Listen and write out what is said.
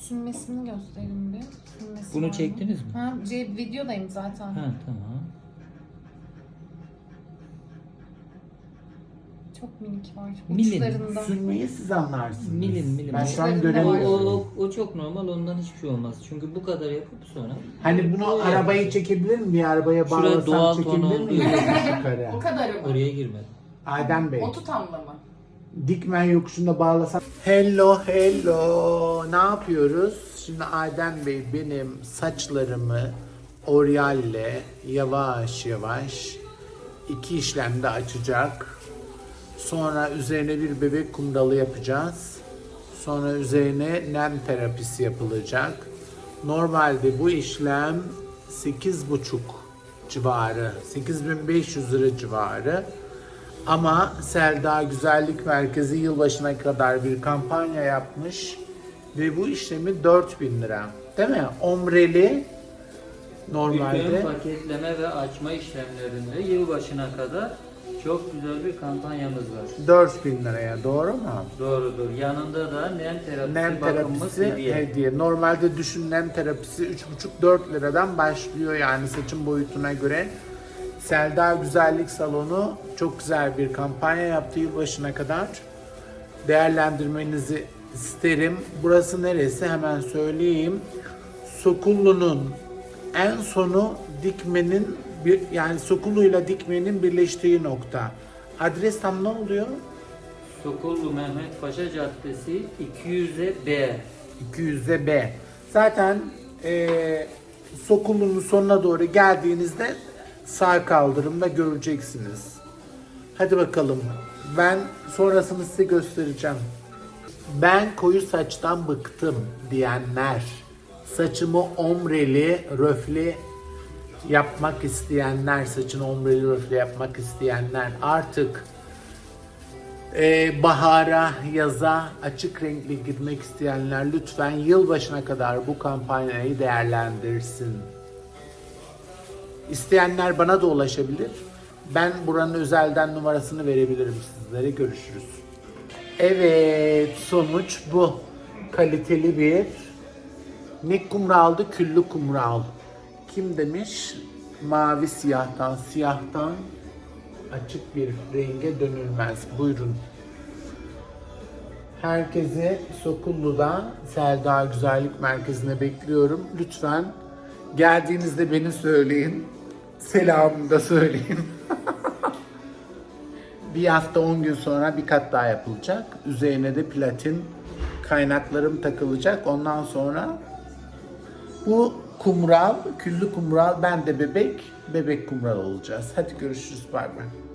Sünmesini gösterin bir. Sünmesi Bunu var mı? çektiniz mi? Ha, şey, videodayım zaten. Ha tamam. Çok minik var. Milin. Uçlarında. Sürmeyi siz anlarsınız. Milin milin. Ben şu an Uçlarında O, var. göremiyorum. o, o, çok normal ondan hiçbir şey olmaz. Çünkü bu kadar yapıp sonra Hani bunu arabayı çekebilir mi? Bir arabaya Şuraya bağlasam ton çekebilir olduğu miyim? için. Yukarı. O kadarı mı? oraya girmedi. Adem Bey. O tutamlı mı? Dikmen yokuşunda bağlasam. Hello hello. Ne yapıyoruz? Şimdi Adem Bey benim saçlarımı oryalle yavaş yavaş iki işlemde açacak. Sonra üzerine bir bebek kumdalı yapacağız. Sonra üzerine nem terapisi yapılacak. Normalde bu işlem 8,5 civarı, 8500 lira civarı. Ama Selda Güzellik Merkezi yılbaşına kadar bir kampanya yapmış ve bu işlemi 4000 lira. Değil mi? Omreli normalde Bütün paketleme ve açma işlemlerinde yılbaşına kadar çok güzel bir kampanyamız var. 4000 liraya doğru mu? Doğrudur. Yanında da nem terapisi Nem terapisi hediye. hediye. Normalde düşün nem terapisi 3,5-4 liradan başlıyor yani saçın boyutuna göre. Selda Güzellik Salonu çok güzel bir kampanya yaptı yılbaşına kadar. Değerlendirmenizi isterim. Burası neresi hemen söyleyeyim. Sokullu'nun en sonu dikmenin bir yani Sokullu'yla dikmenin birleştiği nokta. Adres tam ne oluyor? Sokullu Mehmet Paşa Caddesi 200'e B. 200'de B. Zaten eee Sokullu'nun sonuna doğru geldiğinizde sağ kaldırımda göreceksiniz. Hadi bakalım. Ben sonrasını size göstereceğim. Ben koyu saçtan bıktım diyenler, saçımı omreli, röfli yapmak isteyenler, saçını omreli, röfli yapmak isteyenler artık ee, bahara, yaza açık renkli girmek isteyenler lütfen yılbaşına kadar bu kampanyayı değerlendirsin. İsteyenler bana da ulaşabilir. Ben buranın özelden numarasını verebilirim sizlere. Görüşürüz. Evet, sonuç bu. Kaliteli bir ne kumraldı? Küllü kumral. Kim demiş? Mavi siyahtan, siyahtan açık bir renge dönülmez. Buyurun. Herkesi Sokullu'da Selda Güzellik Merkezi'ne bekliyorum. Lütfen geldiğinizde beni söyleyin. Selamımı da söyleyin. bir hafta 10 gün sonra bir kat daha yapılacak. Üzerine de platin kaynaklarım takılacak. Ondan sonra bu kumral, küllü kumral, ben de bebek, bebek kumral olacağız. Hadi görüşürüz, bay bay.